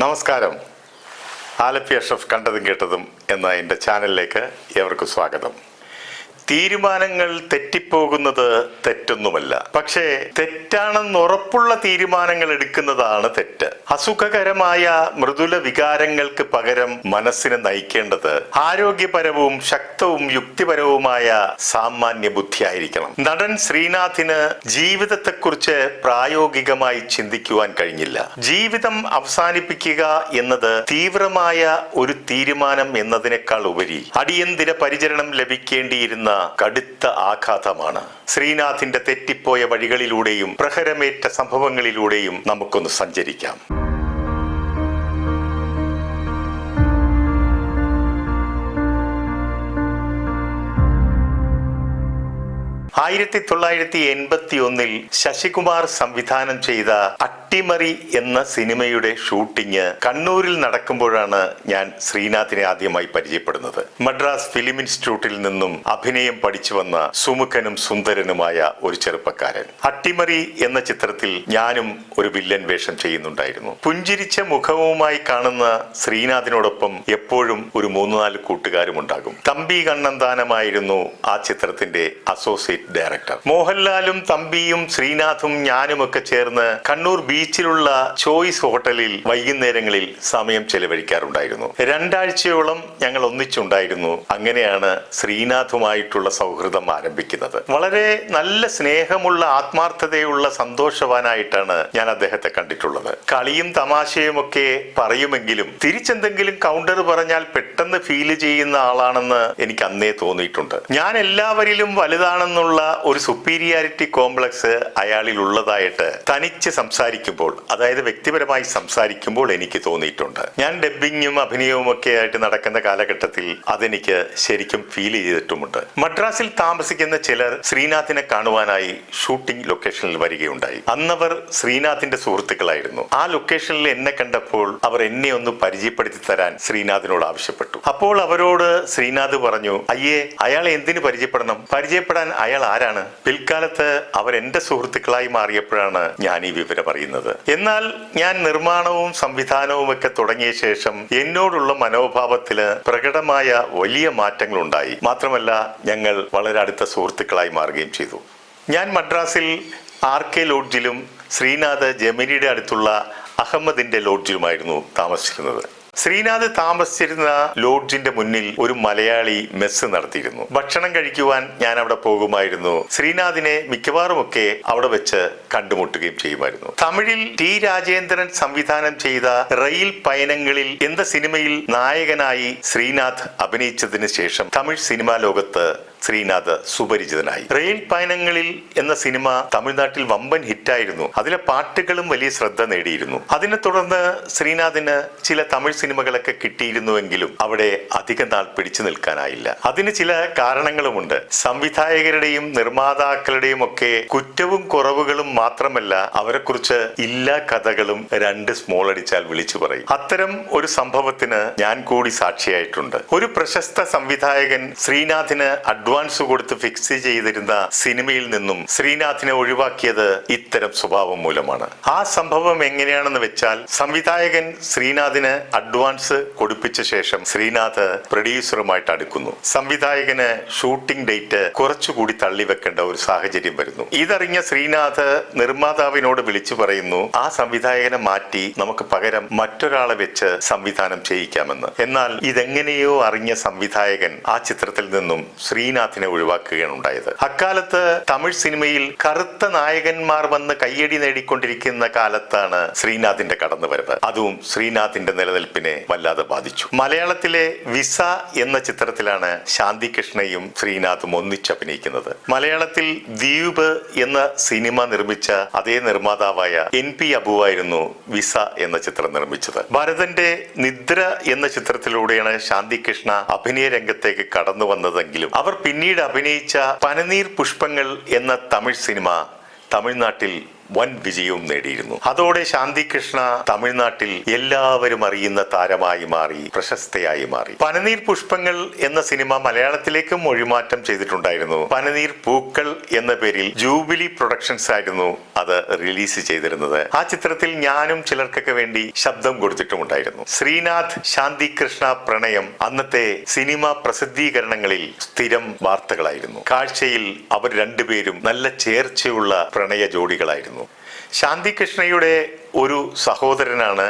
നമസ്കാരം. ആലപ്പി അഷഫ് കണ്ടതും കേട്ടതും എന്ന എന്റെ ചാനലിലേക്ക് ഏവർക്കും സ്വാഗതം. തീരുമാനങ്ങൾ തെറ്റിപ്പോകുന്നത് തെറ്റൊന്നുമല്ല. പക്ഷേ തെറ്റാണെന്ന് ഉറപ്പുള്ള തീരുമാനങ്ങൾ എടുക്കുന്നതാണ് തെറ്റ്. അസുഖകരമായ മൃദുല വികാരങ്ങൾക്ക് പകരം മനസ്സിനെ നയിക്കേണ്ടത് ആരോഗ്യപരവും ശക്തവും യുക്തിപരവുമായ സാമാന്യ ബുദ്ധിയായിരിക്കണം. നടൻ ശ്രീനാഥിന് ജീവിതത്തെക്കുറിച്ച് പ്രായോഗികമായി ചിന്തിക്കുവാൻ കഴിഞ്ഞില്ല. ജീവിതം അവസാനിപ്പിക്കുക എന്നത് തീവ്രമായ ഒരു തീരുമാനം എന്നതിനേക്കാൾ ഉപരി അടിയന്തിര പരിചരണം ലഭിക്കേണ്ടിയിരുന്ന കടുത്ത ആഘാതമാണ്. ശ്രീനാഥിന്റെ തെറ്റിപ്പോയ വഴികളിലൂടെയും പ്രഹരമേറ്റ സംഭവങ്ങളിലൂടെയും നമുക്കൊന്ന് സഞ്ചരിക്കാം. ആയിരത്തി തൊള്ളായിരത്തി എൺപത്തി ഒന്നിൽ ശശികുമാർ സംവിധാനം ചെയ്ത അട്ടിമറി എന്ന സിനിമയുടെ ഷൂട്ടിംഗ് കണ്ണൂരിൽ നടക്കുമ്പോഴാണ് ഞാൻ ശ്രീനാഥിനെ ആദ്യമായി പരിചയപ്പെടുന്നത്. മദ്രാസ് ഫിലിം ഇൻസ്റ്റിറ്റ്യൂട്ടിൽ നിന്നും അഭിനയം പഠിച്ചു വന്ന സുമുഖനും സുന്ദരനുമായ ഒരു ചെറുപ്പക്കാരൻ. അട്ടിമറി എന്ന ചിത്രത്തിൽ ഞാനും ഒരു വില്ലൻ വേഷം ചെയ്യുന്നുണ്ടായിരുന്നു. പുഞ്ചിരിച്ച മുഖവുമായി കാണുന്ന ശ്രീനാഥിനോടൊപ്പം എപ്പോഴും ഒരു മൂന്ന് നാല് കൂട്ടുകാരും ഉണ്ടാകും തമ്പി കണ്ണന്താനമായിരുന്നു ആ ചിത്രത്തിന്റെ അസോസിയേറ്റ് ഡയറക്ടർ മോഹൻലാലും തമ്പിയും ശ്രീനാഥും ഞാനും ഒക്കെ ചേർന്ന് കണ്ണൂർ ബീച്ചിലുള്ള ചോയ്സ് ഹോട്ടലിൽ വൈകുന്നേരങ്ങളിൽ സമയം ചെലവഴിക്കാറുണ്ടായിരുന്നു. രണ്ടാഴ്ചയോളം ഞങ്ങൾ ഒന്നിച്ചുണ്ടായിരുന്നു. അങ്ങനെയാണ് ശ്രീനാഥുമായിട്ടുള്ള സൗഹൃദം ആരംഭിക്കുന്നത്. വളരെ നല്ല സ്നേഹമുള്ള ആത്മാർത്ഥതയുള്ള സന്തോഷവാനായിട്ടാണ് ഞാൻ അദ്ദേഹത്തെ കണ്ടിട്ടുള്ളത്. കളിയും തമാശയും ഒക്കെ പറയുമെങ്കിലും തിരിച്ചെന്തെങ്കിലും കൗണ്ടർ പറഞ്ഞാൽ പെട്ടെന്ന് ഫീൽ ചെയ്യുന്ന ആളാണെന്ന് എനിക്ക് അന്നേ തോന്നിയിട്ടുണ്ട്. ഞാൻ എല്ലാവരിലും വലുതാണെന്നുള്ള ഒരു സുപ്പീരിയാരിറ്റി കോംപ്ലക്സ് അയാളിൽ ഉള്ളതായിട്ട് തനിച്ച് സംസാരിക്കുമ്പോൾ അതായത് വ്യക്തിപരമായി സംസാരിക്കുമ്പോൾ എനിക്ക് തോന്നിയിട്ടുണ്ട്. ഞാൻ ഡബ്ബിങ്ങും അഭിനയവും ഒക്കെ ആയിട്ട് നടക്കുന്ന കാലഘട്ടത്തിൽ അതെനിക്ക് ശരിക്കും ഫീൽ ചെയ്തിട്ടുമുണ്ട്. മദ്രാസിൽ താമസിക്കുന്ന ചിലർ ശ്രീനാഥിനെ കാണുവാനായി ഷൂട്ടിംഗ് ലൊക്കേഷനിൽ വരികയുണ്ടായി. അന്നവർ ശ്രീനാഥിന്റെ സുഹൃത്തുക്കളായിരുന്നു. ആ ലൊക്കേഷനിൽ എന്നെ കണ്ടപ്പോൾ അവർ എന്നെ ഒന്ന് പരിചയപ്പെടുത്തി തരാൻ ശ്രീനാഥിനോട് ആവശ്യപ്പെട്ടു. അപ്പോൾ അവരോട് ശ്രീനാഥ് പറഞ്ഞു അയ്യേ അയാളെ എന്തിനു പരിചയപ്പെടണം? പരിചയപ്പെടാൻ അയാൾ ആരാണ്? പിൽക്കാലത്ത് അവർ എന്റെ സുഹൃത്തുക്കളായി മാറിയപ്പോഴാണ് ഞാൻ ഈ വിവരം അറിയുന്നത്. എന്നാൽ ഞാൻ നിർമ്മാണവും സംവിധാനവും ഒക്കെ തുടങ്ങിയ ശേഷം എന്നോടുള്ള മനോഭാവത്തിൽ പ്രകടമായ വലിയ മാറ്റങ്ങൾ ഉണ്ടായി മാത്രമല്ല ഞങ്ങൾ വളരെ അടുത്ത സുഹൃത്തുക്കളായി മാറുകയും ചെയ്തു. ഞാൻ മദ്രാസിൽ ആർ കെ ലോഡ്ജിലും ശ്രീനാഥ് ജമിനിയുടെ അടുത്തുള്ള അഹമ്മദിന്റെ ലോഡ്ജിലുമായിരുന്നു താമസിച്ചിരുന്നത്. ശ്രീനാഥ് താമസിച്ചിരുന്ന ലോഡ്ജിന്റെ മുന്നിൽ ഒരു മലയാളി മെസ്സ് നടത്തിയിരുന്നു. ഭക്ഷണം കഴിക്കുവാൻ ഞാൻ അവിടെ പോകുമായിരുന്നു. ശ്രീനാഥിനെ മിക്കവാറുമൊക്കെ അവിടെ വെച്ച് കണ്ടുമുട്ടുകയും ചെയ്യുമായിരുന്നു. തമിഴിൽ ടി രാജേന്ദ്രൻ സംവിധാനം ചെയ്ത റെയിൽ പയനങ്ങളിൽ എന്ന സിനിമയിൽ നായകനായി ശ്രീനാഥ് അഭിനയിച്ചതിന് ശേഷം തമിഴ് സിനിമാ ലോകത്ത് ശ്രീനാഥ് സുപരിചിതനായി. റെയിൻ പയനങ്ങളിൽ എന്ന സിനിമ തമിഴ്നാട്ടിൽ വമ്പൻ ഹിറ്റായിരുന്നു. അതിലെ പാട്ടുകളും വലിയ ശ്രദ്ധ നേടിയിരുന്നു. അതിനെ തുടർന്ന് ശ്രീനാഥിന് ചില തമിഴ് സിനിമകളൊക്കെ കിട്ടിയിരുന്നുവെങ്കിലും അവിടെ അധികം നാൾ പിടിച്ചു നിൽക്കാനായില്ല. അതിന് ചില കാരണങ്ങളുമുണ്ട്. സംവിധായകരുടെയും നിർമ്മാതാക്കളുടെയും ഒക്കെ കുറ്റവും കുറവുകളും മാത്രമല്ല അവരെക്കുറിച്ച് ഇല്ലാ കഥകളും രണ്ട് സ്മോൾ അടിച്ചാൽ വിളിച്ചു പറയും. അത്തരം ഒരു സംഭവത്തിന് ഞാൻ കൂടി സാക്ഷിയായിട്ടുണ്ട്. ഒരു പ്രശസ്ത സംവിധായകൻ ശ്രീനാഥിന് അഡ്വാൻസ് കൊടുത്ത് ഫിക്സ് ചെയ്തിരുന്ന സിനിമയിൽ നിന്നും ശ്രീനാഥിനെ ഒഴിവാക്കിയത് ഇത്തരം സ്വഭാവം മൂലമാണ്. ആ സംഭവം എങ്ങനെയാണെന്ന് വെച്ചാൽ സംവിധായകൻ ശ്രീനാഥിന് അഡ്വാൻസ് കൊടുപ്പിച്ച ശേഷം ശ്രീനാഥ് പ്രൊഡ്യൂസറുമായിട്ട് അടുക്കുന്നു. സംവിധായകന് ഷൂട്ടിംഗ് ഡേറ്റ് കുറച്ചുകൂടി തള്ളിവെക്കേണ്ട ഒരു സാഹചര്യം വരുന്നു. ഇതറിഞ്ഞ ശ്രീനാഥ് നിർമ്മാതാവിനോട് വിളിച്ചു പറയുന്നു ആ സംവിധായകനെ മാറ്റി നമുക്ക് പകരം മറ്റൊരാളെ വെച്ച് സംവിധാനം ചെയ്യിക്കാമെന്ന്. എന്നാൽ ഇതെങ്ങനെയോ അറിഞ്ഞ സംവിധായകൻ ആ ചിത്രത്തിൽ നിന്നും ശ്രീനാഥിനെ ഒഴിവാക്കുകയാണ് ഉണ്ടായത്. അക്കാലത്ത് തമിഴ് സിനിമയിൽ കറുത്ത നായകന്മാർ വന്ന് കയ്യടി നേടിക്കൊണ്ടിരിക്കുന്ന കാലത്താണ് ശ്രീനാഥിന്റെ കടന്നുവരവ് അതും ശ്രീനാഥിന്റെ നിലനിൽപ്പിനെ വല്ലാതെ ബാധിച്ചു. മലയാളത്തിലെ വിസ എന്ന ചിത്രത്തിലാണ് ശാന്തി കൃഷ്ണയും ശ്രീനാഥും ഒന്നിച്ചഭിനയിക്കുന്നത് മലയാളത്തിൽ ദ്വീപ് എന്ന സിനിമ നിർമ്മിച്ച അതേ നിർമ്മാതാവായ എൻ പി അബുവായിരുന്നു വിസ എന്ന ചിത്രം നിർമ്മിച്ചത്. ഭരതന്റെ നിദ്ര എന്ന ചിത്രത്തിലൂടെയാണ് ശാന്തി കൃഷ്ണ അഭിനയ രംഗത്തേക്ക് കടന്നു വന്നതെങ്കിലും അവർ പിന്നീട് അഭിനയിച്ച പനനീർ പുഷ്പങ്ങൾ എന്ന തമിഴ് സിനിമ തമിഴ്നാട്ടിൽ വൻ വിജയവും നേടിയിരുന്നു. അതോടെ ശാന്തികൃഷ്ണ തമിഴ്നാട്ടിൽ എല്ലാവരും അറിയുന്ന താരമായി മാറി പ്രശസ്തയായി മാറി. പനനീർ പുഷ്പങ്ങൾ എന്ന സിനിമ മലയാളത്തിലേക്കും മൊഴിമാറ്റം ചെയ്തിട്ടുണ്ടായിരുന്നു. പനനീർ പൂക്കൾ എന്ന പേരിൽ ജൂബിലി പ്രൊഡക്ഷൻസ് ആയിരുന്നു അത് റിലീസ് ചെയ്തിരുന്നത്. ആ ചിത്രത്തിൽ ഞാനും ചിലർക്കൊക്കെ വേണ്ടി ശബ്ദം കൊടുത്തിട്ടുമുണ്ടായിരുന്നു. ശ്രീനാഥ് ശാന്തികൃഷ്ണ പ്രണയം അന്നത്തെ സിനിമ പ്രസിദ്ധീകരണങ്ങളിൽ സ്ഥിരം വാർത്തകളായിരുന്നു. കാഴ്ചയിൽ അവർ രണ്ടുപേരും നല്ല ചേർച്ചയുള്ള പ്രണയ ജോഡികളായിരുന്നു. ശാന്തി കൃഷ്ണയുടെ ഒരു സഹോദരനാണ്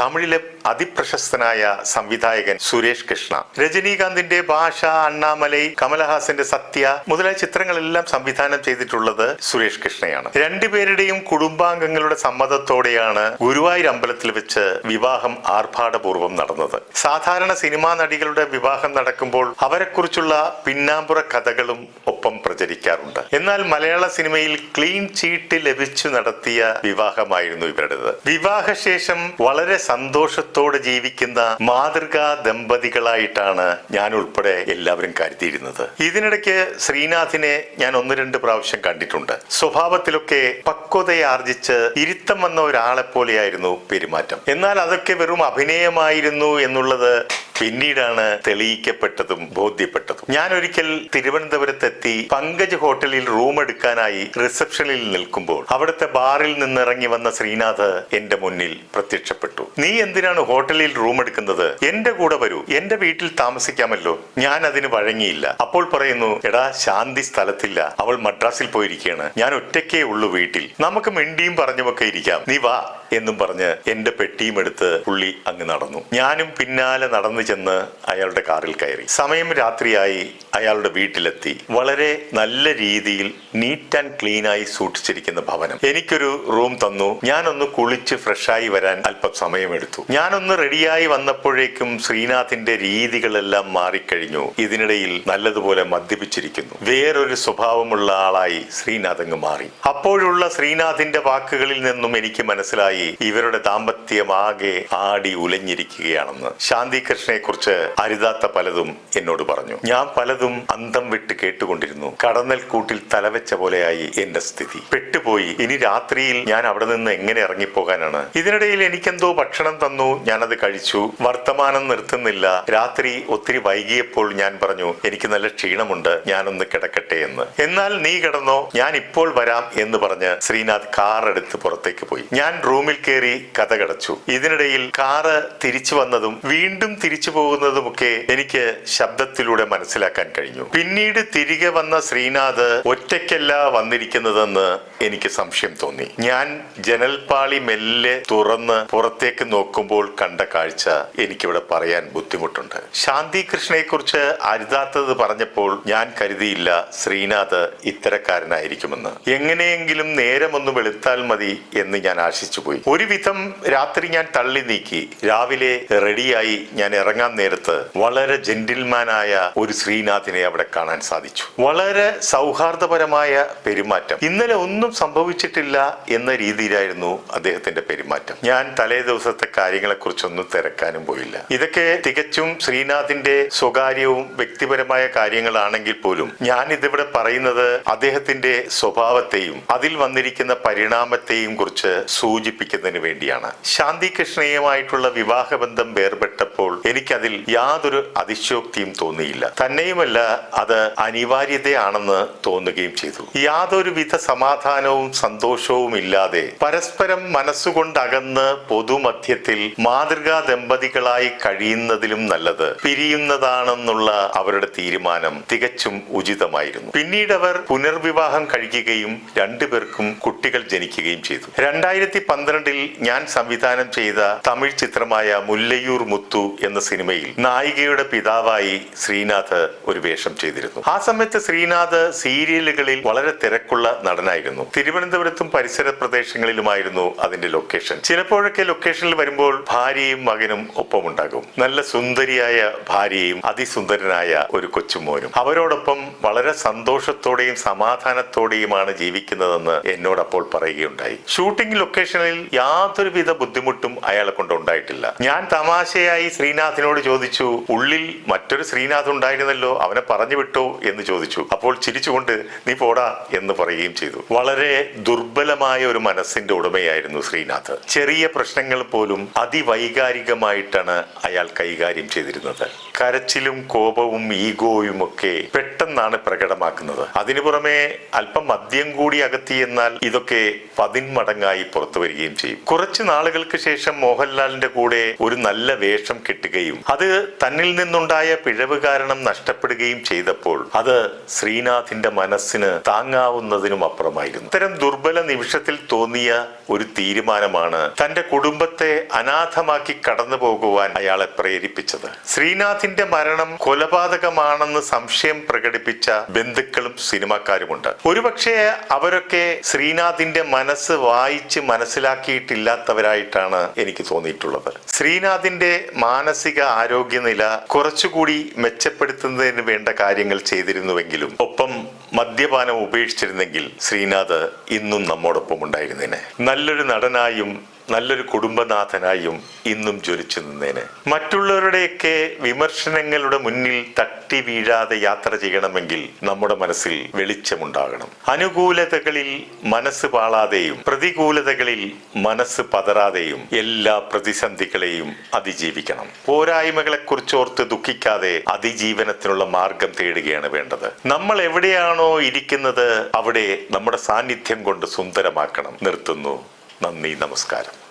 തമിഴിലെ അതിപ്രശസ്തനായ സംവിധായകൻ സുരേഷ് കൃഷ്ണ രജനീകാന്തിന്റെ ഭാഷ അണ്ണാമലൈ കമലഹാസന്റെ സത്യ മുതലായ ചിത്രങ്ങളെല്ലാം സംവിധാനം ചെയ്തിട്ടുള്ളത് സുരേഷ് കൃഷ്ണയാണ്. രണ്ടുപേരുടെയും കുടുംബാംഗങ്ങളുടെ സമ്മതത്തോടെയാണ് ഗുരുവായൂർ അമ്പലത്തിൽ വെച്ച് വിവാഹം ആർഭാടപൂർവം നടന്നത്. സാധാരണ സിനിമാ നടികളുടെ വിവാഹം നടക്കുമ്പോൾ അവരെക്കുറിച്ചുള്ള പിന്നാമ്പുറ കഥകളും ഒപ്പം പ്രചരിക്കാറുണ്ട്. എന്നാൽ മലയാള സിനിമയിൽ ക്ലീൻ ചീട്ട് ലഭിച്ചു നടത്തിയ വിവാഹമായിരുന്നു ഇവരുടേത്. വിവാഹശേഷം വളരെ സന്തോഷത്തോടെ ജീവിക്കുന്ന മാതൃകാ ദമ്പതികളായിട്ടാണ് ഞാൻ ഉൾപ്പെടെ എല്ലാവരും കരുതിയിരുന്നത്. ഇതിനിടയ്ക്ക് ശ്രീനാഥിനെ ഞാൻ ഒന്ന് രണ്ട് പ്രാവശ്യം കണ്ടിട്ടുണ്ട്. സ്വഭാവത്തിലൊക്കെ പക്വതയാർജിച്ച് ഇരുത്തം വന്ന ഒരാളെ പോലെയായിരുന്നു പെരുമാറ്റം. എന്നാൽ അതൊക്കെ വെറും അഭിനയമായിരുന്നു എന്നുള്ളത് പിന്നീടാണ് തെളിയിക്കപ്പെട്ടതും ബോധ്യപ്പെട്ടതും. ഞാൻ ഒരിക്കൽ തിരുവനന്തപുരത്തെത്തി പങ്കജ് ഹോട്ടലിൽ റൂം എടുക്കാനായി റിസപ്ഷനിൽ നിൽക്കുമ്പോൾ അവിടുത്തെ ബാറിൽ നിന്നിറങ്ങി വന്ന ശ്രീനാഥ് എന്റെ മുന്നിൽ പ്രത്യക്ഷപ്പെട്ടു. നീ എന്തിനാണ് ഹോട്ടലിൽ റൂം എടുക്കുന്നത്? എന്റെ കൂടെ വരൂ. എന്റെ വീട്ടിൽ താമസിക്കാമല്ലോ. ഞാൻ അതിന് വഴങ്ങിയില്ല. അപ്പോൾ പറയുന്നു എടാ ശാന്തി സ്ഥലത്തില്ല. അവൾ മദ്രാസിൽ പോയിരിക്കുകയാണ് ഞാൻ ഒറ്റയ്ക്കേ ഉള്ളൂ വീട്ടിൽ. നമുക്ക് മിണ്ടിയും പറഞ്ഞുമൊക്കെ ഇരിക്കാം. നീ വാ. എന്നും പറഞ്ഞ് എന്റെ പെട്ടിയും എടുത്ത് പുള്ളി അങ്ങ് നടന്നു. ഞാനും പിന്നാലെ നടന്നു ചെന്ന് അയാളുടെ കാറിൽ കയറി. സമയം രാത്രിയായി. അയാളുടെ വീട്ടിലെത്തി. വളരെ നല്ല രീതിയിൽ നീറ്റ് ആൻഡ് ക്ലീൻ ആയി സൂക്ഷിച്ചിരിക്കുന്ന ഭവനം. എനിക്കൊരു റൂം തന്നു. ഞാനൊന്ന് കുളിച്ച് ഫ്രഷായി വരാൻ അല്പം സമയമെടുത്തു. ഞാനൊന്ന് റെഡിയായി വന്നപ്പോഴേക്കും ശ്രീനാഥിന്റെ രീതികളെല്ലാം മാറിക്കഴിഞ്ഞു. ഇതിനിടയിൽ നല്ലതുപോലെ മദ്യപിച്ചിരിക്കുന്നു. വേറൊരു സ്വഭാവമുള്ള ആളായി ശ്രീനാഥ് അങ്ങ് മാറി. അപ്പോഴുള്ള ശ്രീനാഥിന്റെ വാക്കുകളിൽ നിന്നും എനിക്ക് മനസ്സിലായി ഇവരുടെ ദാമ്പത്യം ആകെ ആടി ഉലഞ്ഞിരിക്കുകയാണെന്ന്. ശാന്തി കൃഷ്ണയെ കുറിച്ച് അരുതാത്ത പലതും എന്നോട് പറഞ്ഞു. ഞാൻ പലതും അന്തം വിട്ട് കേട്ടുകൊണ്ടിരുന്നു. കടന്നൽ കൂട്ടിൽ തലവെച്ച പോലെയായി എന്റെ സ്ഥിതി. പെട്ടുപോയി. ഇനി രാത്രിയിൽ ഞാൻ അവിടെ നിന്ന് എങ്ങനെ ഇറങ്ങിപ്പോകാനാണ്? ഇതിനിടയിൽ എനിക്കെന്തോ ഭക്ഷണം തന്നു. ഞാനത് കഴിച്ചു. വർത്തമാനം നിർത്തുന്നില്ല. രാത്രി ഒത്തിരി വൈകിയപ്പോൾ ഞാൻ പറഞ്ഞു എനിക്ക് നല്ല ക്ഷീണമുണ്ട്. ഞാനൊന്ന് കിടക്കട്ടെ എന്ന്. എന്നാൽ നീ കിടന്നോ. ഞാൻ ഇപ്പോൾ വരാം എന്ന് പറഞ്ഞ് ശ്രീനാഥ് കാർ എടുത്ത് പുറത്തേക്ക് പോയി. ഞാൻ റൂമിൽ കയറി കഥ കടച്ചു. ഇതിനിടയിൽ കാറ് തിരിച്ചു വന്നതും വീണ്ടും തിരിച്ചു പോകുന്നതുമൊക്കെ എനിക്ക് ശബ്ദത്തിലൂടെ മനസ്സിലാക്കാൻ കഴിഞ്ഞു. പിന്നീട് തിരികെ വന്ന ശ്രീനാഥ് ഒറ്റയ്ക്കല്ല വന്നിരിക്കുന്നതെന്ന് എനിക്ക് സംശയം തോന്നി. ഞാൻ ജനൽപാളി മെല്ലെ തുറന്ന് പുറത്തേക്ക് നോക്കുമ്പോൾ കണ്ട കാഴ്ച എനിക്കിവിടെ പറയാൻ ബുദ്ധിമുട്ടുണ്ട്. ശാന്തി കൃഷ്ണയെ കുറിച്ച് അരുതാത്തത് പറഞ്ഞപ്പോൾ ഞാൻ കരുതിയില്ല ശ്രീനാഥ് ഇത്തരക്കാരനായിരിക്കുമെന്ന്. എങ്ങനെയെങ്കിലും നേരമൊന്ന് വെളുത്താൽ മതി എന്ന് ഞാൻ ആശിച്ചുപോയി. ഒരുവിധം രാത്രി ഞാൻ തള്ളി നീക്കി. രാവിലെ റെഡിയായി ഞാൻ ഇറങ്ങാൻ നേരത്ത് വളരെ ജെന്റിൽമാനായ ഒരു ശ്രീനാഥിനെ അവിടെ കാണാൻ സാധിച്ചു. വളരെ സൗഹാർദ്ദപരമായ പെരുമാറ്റം. ഇന്നലെ ഒന്നും സംഭവിച്ചിട്ടില്ല എന്ന രീതിയിലായിരുന്നു അദ്ദേഹത്തിന്റെ പെരുമാറ്റം. ഞാൻ തലേ ദിവസത്തെ കാര്യങ്ങളെ കുറിച്ചൊന്നും തിരക്കാനും പോയില്ല. ഇതൊക്കെ തികച്ചും ശ്രീനാഥിന്റെ സ്വകാര്യവും വ്യക്തിപരമായ കാര്യങ്ങളാണെങ്കിൽ പോലും ഞാൻ ഇതിവിടെ പറയുന്നത് അദ്ദേഹത്തിന്റെ സ്വഭാവത്തെയും അതിൽ വന്നിരിക്കുന്ന പരിണാമത്തെയും കുറിച്ച് സൂചിപ്പിക്കുന്നതിന് വേണ്ടിയാണ്. ശാന്തി കൃഷ്ണയുമായിട്ടുള്ള വിവാഹബന്ധം വേർപെട്ടപ്പോൾ എനിക്കതിൽ യാതൊരു അതിശോക്തിയും തോന്നിയില്ല. തന്നെയുമല്ല അത് അനിവാര്യതയാണെന്ന് തോന്നുകയും ചെയ്തു. യാതൊരുവിധ സമാധാനവും സന്തോഷവും ഇല്ലാതെ പരസ്പരം മനസ്സുകൊണ്ടകന്ന് പൊതുമധ്യത്തിൽ മാതൃകാ ദമ്പതികളായി കഴിയുന്നതിലും നല്ലത് പിരിയുന്നതാണെന്നുള്ള അവരുടെ തീരുമാനം തികച്ചും ഉചിതമായിരുന്നു. പിന്നീട് അവർ പുനർവിവാഹം കഴിക്കുകയും രണ്ടുപേർക്കും കുട്ടികൾ ജനിക്കുകയും ചെയ്തു. രണ്ടായിരത്തി പന്ത്രണ്ടിൽ ഞാൻ സംവിധാനം ചെയ്ത തമിഴ് ചിത്രമായ മുല്ലയൂർ മുത്തു എന്ന സിനിമയിൽ നായികയുടെ പിതാവായി ശ്രീനാഥ് ഒരു വേഷം ചെയ്തിരുന്നു. ആ സമയത്ത് ശ്രീനാഥ് സീരിയലുകളിൽ വളരെ തിരക്കുള്ള നടനായിരുന്നു. തിരുവനന്തപുരത്തും പരിസര പ്രദേശങ്ങളിലുമായിരുന്നു അതിന്റെ ലൊക്കേഷൻ. ചിലപ്പോഴൊക്കെ ലൊക്കേഷനിൽ വരുമ്പോൾ ഭാര്യയും മകനും ഒപ്പമുണ്ടാകും. നല്ല സുന്ദരിയായ ഭാര്യയും അതിസുന്ദരനായ ഒരു കൊച്ചുമോനും അവരോടൊപ്പം വളരെ സന്തോഷത്തോടെയും സമാധാനത്തോടെയുമാണ് ജീവിക്കുന്നതെന്ന് എന്നോടപ്പോൾ പറയുകയുണ്ടായി. ഷൂട്ടിംഗ് ലൊക്കേഷനിൽ യാതൊരുവിധ ബുദ്ധിമുട്ടും അയാളെ കൊണ്ട് ഉണ്ടായിട്ടില്ല ഞാൻ തമാശയായി ശ്രീനാഥിനോട് ചോദിച്ചു ഉള്ളിൽ മറ്റൊരു ശ്രീനാഥ് ഉണ്ടായിരുന്നല്ലോ? അവനെ പറഞ്ഞു വിട്ടു എന്ന് ചോദിച്ചു. അപ്പോൾ ചിരിച്ചുകൊണ്ട് നീ പോടാ എന്ന് പറയുകയും ചെയ്തു. വളരെ ദുർബലമായ ഒരു മനസ്സിന്റെ ഉടമയായിരുന്നു ശ്രീനാഥ്. ചെറിയ പ്രശ്നങ്ങൾ പോലും അതിവൈകാരികമായിട്ടാണ് അയാൾ കൈകാര്യം ചെയ്തിരുന്നത്. കരച്ചിലും കോപവും ഈഗോയും ഒക്കെ പെട്ടെന്നാണ് പ്രകടമാക്കുന്നത്. അതിനു പുറമെ അല്പം മദ്യം കൂടി അകത്തി എന്നാൽ ഇതൊക്കെ പതിന്മടങ്ങായി പുറത്തു വരികയും ചെയ്യും. കുറച്ച് നാളുകൾക്ക് ശേഷം മോഹൻലാലിന്റെ കൂടെ ഒരു നല്ല വേഷം കിട്ടുകയും അത് തന്നിൽ നിന്നുണ്ടായ പിഴവ് കാരണം നഷ്ടപ്പെടുകയും ചെയ്തപ്പോൾ അത് ശ്രീനാഥിന്റെ മനസ്സിന് താങ്ങാവുന്നതിനും അപ്പുറമായിരുന്നു. ഇത്തരം ദുർബല നിമിഷത്തിൽ തോന്നിയ ഒരു തീരുമാനമാണ് തന്റെ കുടുംബത്തെ അനാഥമാക്കി കടന്നു പോകുവാൻ അയാളെ പ്രേരിപ്പിച്ചത്. ശ്രീനാഥിന്റെ മരണം കൊലപാതകമാണെന്ന് സംശയം പ്രകടിപ്പിച്ച ബന്ധുക്കളും സിനിമാക്കാരുമുണ്ട്. ഒരുപക്ഷെ അവരൊക്കെ ശ്രീനാഥിന്റെ മനസ്സ് വായിച്ച് മനസ്സിലാക്കിയിട്ടില്ലാത്തവരായിട്ടാണ് എനിക്ക് തോന്നിയിട്ടുള്ളത്. ശ്രീനാഥിന്റെ മാനസിക ആരോഗ്യനില കുറച്ചുകൂടി മെച്ചപ്പെടുത്തുന്നതിന് വേണ്ട കാര്യങ്ങൾ ചെയ്തിരുന്നുവെങ്കിലും ഒപ്പം മദ്യപാനം ഉപേക്ഷിച്ചിരുന്നെങ്കിൽ ശ്രീനാഥ് ഇന്നും നമ്മോടൊപ്പം ഉണ്ടായിരുന്നേനെ. നല്ലൊരു നടനായും നല്ലൊരു കുടുംബനാഥനായും ഇന്നും ജ്വലിച്ചു നിന്നേനെ. മറ്റുള്ളവരുടെയൊക്കെ വിമർശനങ്ങളുടെ മുന്നിൽ തട്ടി വീഴാതെ യാത്ര ചെയ്യണമെങ്കിൽ നമ്മുടെ മനസ്സിൽ വെളിച്ചമുണ്ടാകണം. അനുകൂലതകളിൽ മനസ്സ് പാളാതെയും പ്രതികൂലതകളിൽ മനസ്സ് പതറാതെയും എല്ലാ പ്രതിസന്ധികളെയും അതിജീവിക്കണം. പോരായ്മകളെക്കുറിച്ച് ഓർത്ത് ദുഃഖിക്കാതെ അതിജീവനത്തിനുള്ള മാർഗം തേടുകയാണ് വേണ്ടത്. നമ്മൾ എവിടെയാണോ ഇരിക്കുന്നത് അവിടെ നമ്മുടെ സാന്നിധ്യം കൊണ്ട് സുന്ദരമാക്കണം. നിർത്തുന്നു. നന്ദി നമസ്കാരം.